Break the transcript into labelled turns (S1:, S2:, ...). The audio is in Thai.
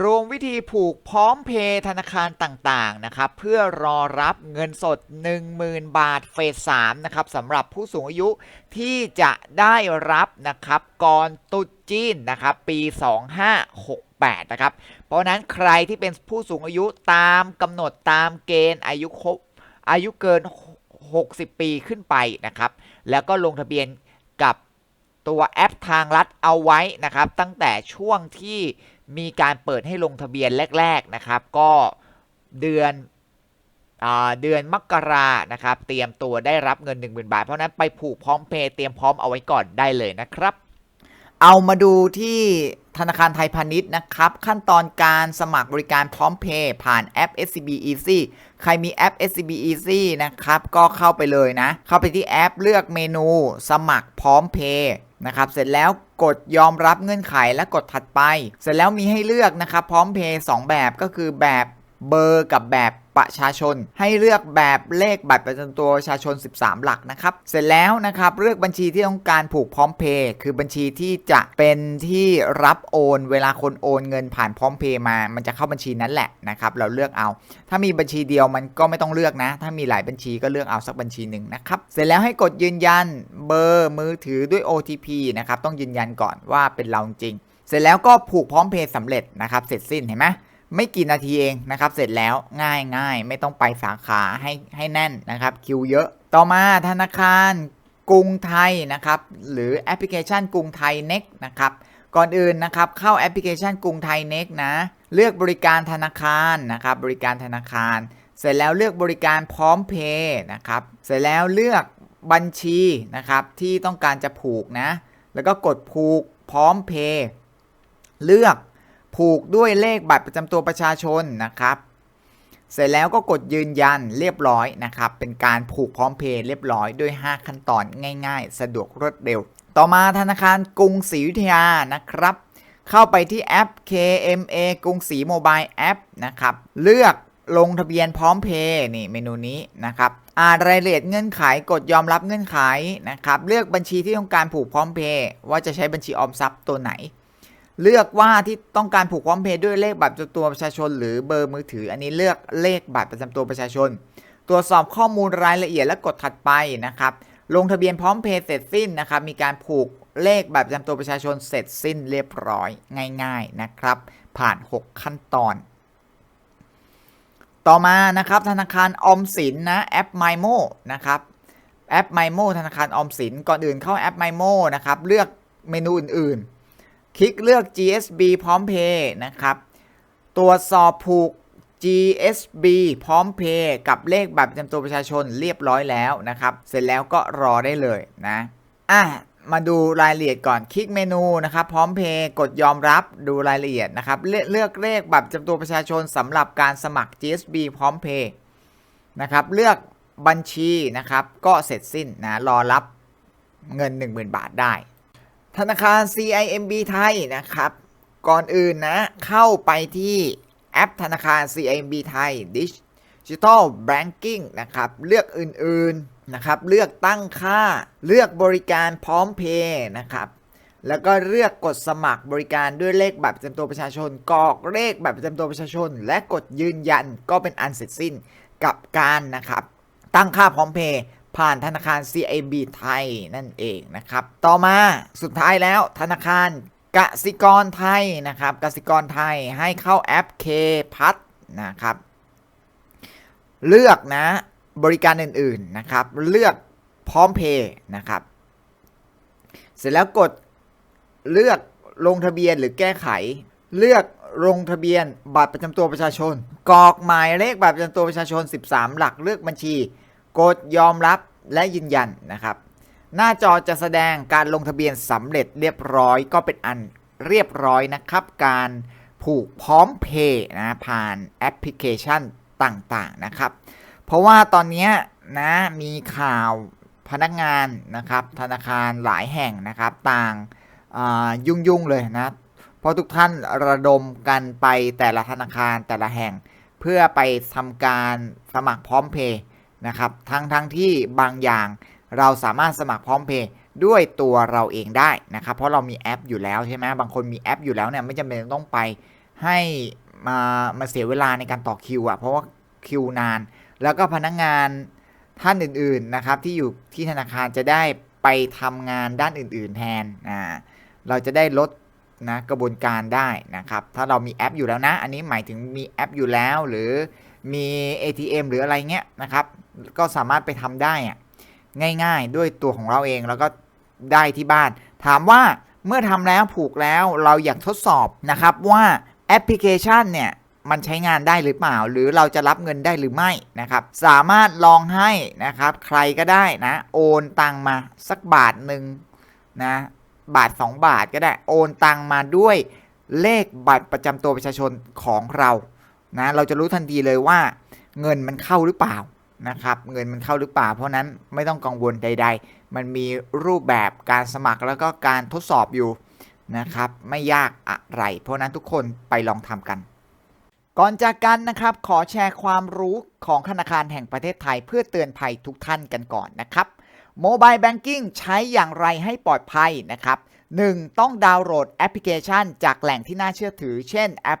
S1: รวมวิธีผูกพร้อมเพย์ธนาคารต่างๆนะครับเพื่อรอรับเงินสด 10,000 บาทเฟส3นะครับสำหรับผู้สูงอายุที่จะได้รับนะครับก่อนตุจีนนะครับปี 2568 นะครับ เพราะนั้นใครที่เป็นผู้สูงอายุตามกำหนดตามเกณฑ์อายุครบอายุเกิน 60 ปีขึ้นไปนะครับ แล้วก็ลงทะเบียนกับตัวแอปทางลัดเอาไว้นะครับ ตั้งแต่ช่วงที่ มีการเปิดให้ลงทะเบียนแรก ๆนะครับ ก็เดือนเดือนมกรานะครับ เตรียมตัวได้รับเงิน 10,000 บาท เพราะนั้นไปผูกพร้อมเพย์เตรียมพร้อมเอาไว้ก่อนได้เลยนะครับ เอามาดูที่ธนาคารไทยพาณิชย์นะครับ ขั้นตอนการสมัครบริการพร้อมเพย์ผ่านแอป SCB Easy ใครมีแอป SCB Easy นะครับ ก็เข้าไปเลยนะ เข้าไปที่แอปเลือกเมนู สมัครพร้อมเพย์ นะครับเสร็จแล้วกดยอมรับเงื่อนไขและกดถัดไป เสร็จแล้วมีให้เลือกนะครับพร้อมเพย์2แบบก็คือแบบ เบอร์กับแบบประชาชน ให้เลือกแบบเลขบัตรประจำตัวประชาชน 13 หลักนะครับ เสร็จแล้วนะครับเลือกบัญชีที่ต้องการผูกพร้อมเพย์คือบัญชีที่จะเป็นที่รับโอน เวลาคนโอนเงินผ่านพร้อมเพย์มา มันจะเข้าบัญชีนั้นแหละนะครับ เราเลือกเอา ถ้ามีบัญชีเดียวมันก็ไม่ต้องเลือกนะ ถ้ามีหลายบัญชีก็เลือกเอาสักบัญชีหนึ่งนะครับ เสร็จแล้วให้กดยืนยันเบอร์มือถือด้วย OTP นะครับ ต้องยืนยันก่อนว่าเป็นเราจริง เสร็จแล้วก็ผูกพร้อมเพย์สำเร็จนะครับ เสร็จสิ้นเห็นไหม ไม่กี่นาทีเองนะครับ เสร็จแล้วง่ายง่ายไม่ต้องไปสาขาให้ให้แน่นนะครับ คิวเยอะ ต่อมาธนาคารกรุงไทยนะครับ หรือแอปพลิเคชันกรุงไทย Next นะครับ ก่อนอื่นนะครับ เข้าแอปพลิเคชันกรุงไทย Next นะ เลือกบริการธนาคารนะครับ บริการธนาคาร เสร็จแล้วเลือกบริการพร้อมเพย์นะครับ เสร็จแล้วเลือกบัญชีนะครับที่ต้องการจะผูกนะ แล้วก็กดผูกพร้อมเพย์เลือก ผูกด้วยเลขบัตรประจำตัวประชาชนนะครับ เสร็จแล้วก็กดยืนยันเรียบร้อยนะครับ เป็นการผูกพร้อมเพย์เรียบร้อยด้วย 5 ขั้นตอนง่าย ๆ สะดวกรวดเร็ว ต่อมาธนาคารกรุงศรีอยุธยานะครับ เข้าไปที่แอป KMA กรุงศรีโมบายแอปนะครับ เลือกลงทะเบียนพร้อมเพย์นี่เมนูนี้นะครับอ่านรายละเอียดเงื่อนไขกดยอมรับเงื่อนไขนะครับ เลือกบัญชีที่ต้องการผูกพร้อมเพย์ว่าจะใช้บัญชีออมทรัพย์ตัวไหน เลือกว่าที่ต้องการผูกพร้อมเพย์ด้วยเลขบัตรประจำตัวประชาชน หรือเบอร์มือถือ อันนี้เลือกเลขบัตรประจำตัวประชาชน ตรวจสอบข้อมูลรายละเอียดและกดถัดไปนะครับ ลงทะเบียนพร้อมเพย์เสร็จสิ้นนะครับ มีการผูกเลขบัตรประจำตัวประชาชนเสร็จสิ้นเรียบร้อยง่าย ๆนะครับ ผ่าน 6 ขั้นตอน ต่อมานะครับธนาคารออมสินนะแอป MyMo นะครับแอป MyMo ธนาคารออมสินก่อนอื่นเข้าแอป MyMo นะครับเลือกเมนูอื่นๆ คลิกเลือก GSB พร้อมเพย์นะครับตรวจสอบผูก GSB พร้อมเพย์กับเลขบัตรประจำตัวประชาชนเรียบร้อยแล้วนะครับ เสร็จแล้วก็รอได้เลยนะอะมาดูรายละเอียดก่อนคลิกเมนูนะครับพร้อมเพย์กดยอมรับดูรายละเอียดนะครับเลือกเลขบัตรประจำตัวประชาชนสำหรับการสมัคร GSB พร้อมเพย์นะครับเลือกบัญชีนะครับก็เสร็จสิ้นนะรอรับเงิน 10,000 บาทได้ ธนาคาร CIMB ไทยนะครับ ก่อนอื่นนะ เข้าไปที่แอปธนาคาร CIMB ไทย Digital Banking นะครับ เลือกอื่นๆนะครับ เลือกตั้งค่า เลือกบริการพร้อมเพย์นะครับ แล้วก็เลือกกดสมัครบริการด้วยเลขบัตรประจำตัวประชาชนกรอกเลขบัตรประจำตัวประชาชน และกดยืนยันก็เป็นอันเสร็จสิ้นกับการนะครับ ตั้งค่าพร้อมเพย์ ผ่านธนาคาร CIB ไทยนั่นเองนะครับ ต่อมาสุดท้ายแล้วธนาคารกสิกรไทยนะครับกสิกรไทยให้เข้าแอป K พัทนะครับ เลือกนะบริการอื่นๆนะครับ เลือกพร้อมเพย์นะครับ เสร็จแล้วกดเลือกลงทะเบียนหรือแก้ไข เลือกลงทะเบียนบัตรประจำตัวประชาชน กรอกหมายเลขบัตรประจำตัวประชาชน 13 หลักเลือกบัญชี กดยอมรับและยืนยันนะครับ หน้าจอจะแสดงการลงทะเบียนสำเร็จเรียบร้อยก็เป็นอันเรียบร้อยนะครับ การผูกพร้อมเพย์นะผ่านแอปพลิเคชันต่างๆนะครับ เพราะว่าตอนนี้นะมีข่าวพนักงานนะครับธนาคารหลายแห่งนะครับต่างยุ่งยุ่งๆเลยนะเพราะทุกท่านระดมกันไปแต่ละธนาคารแต่ละแห่ง เพื่อไปทำการสมัครพร้อมเพย์ นะครับทั้งทั้งที่บางอย่างเราสามารถสมัครพร้อมเพย์ด้วยตัวเราเองได้นะครับเพราะเรามีแอปอยู่แล้วใช่ไหมบางคนมีแอปอยู่แล้วเนี่ยไม่จำเป็นต้องไปให้มามาเสียเวลาในการต่อคิวอะเพราะว่าคิวนาน แล้วก็พนักงานท่านอื่นๆนะครับที่อยู่ที่ธนาคารจะได้ไปทำงานด้านอื่น ๆ แทนอ่าเราจะได้ลดนะกระบวนการได้นะครับ ถ้าเรามีแอปอยู่แล้วนะ อันนี้หมายถึงมีแอปอยู่แล้วหรือมี ATM หรืออะไรเงี้ยนะครับ ก็สามารถไปทำได้อะง่าย ๆ ด้วยตัวของเราเองแล้วก็ได้ที่บ้าน ถามว่าเมื่อทำแล้วผูกแล้วเราอยากทดสอบนะครับว่าแอปพลิเคชันเนี่ยมันใช้งานได้หรือเปล่า หรือเราจะรับเงินได้หรือไม่นะครับ สามารถลองให้นะครับ ใครก็ได้นะ โอนตังมาสักบาทหนึ่งนะบาท 2 บาทก็ได้โอนตังมาด้วยเลขบัตรประจำตัวประชาชนของเรานะเราจะรู้ทันทีเลยว่าเงินมันเข้าหรือเปล่า นะครับเงินมันเข้าหรือเปล่า เพราะนั้นไม่ต้องกังวลใด ๆ มันมีรูปแบบการสมัครแล้วก็การทดสอบอยู่นะครับไม่ยากอะไร เพราะนั้นทุกคนไปลองทำกัน ก่อนจากกันนะครับขอแชร์ความรู้ของธนาคารแห่งประเทศไทย เพื่อเตือนภัยทุกท่านกันก่อนนะครับโมบายแบงกิ้งใช้อย่างไรให้ปลอดภัยนะครับ 1. ต้องดาวน์โหลดแอปพลิเคชัน จากแหล่งที่น่าเชื่อถือ เช่นแอป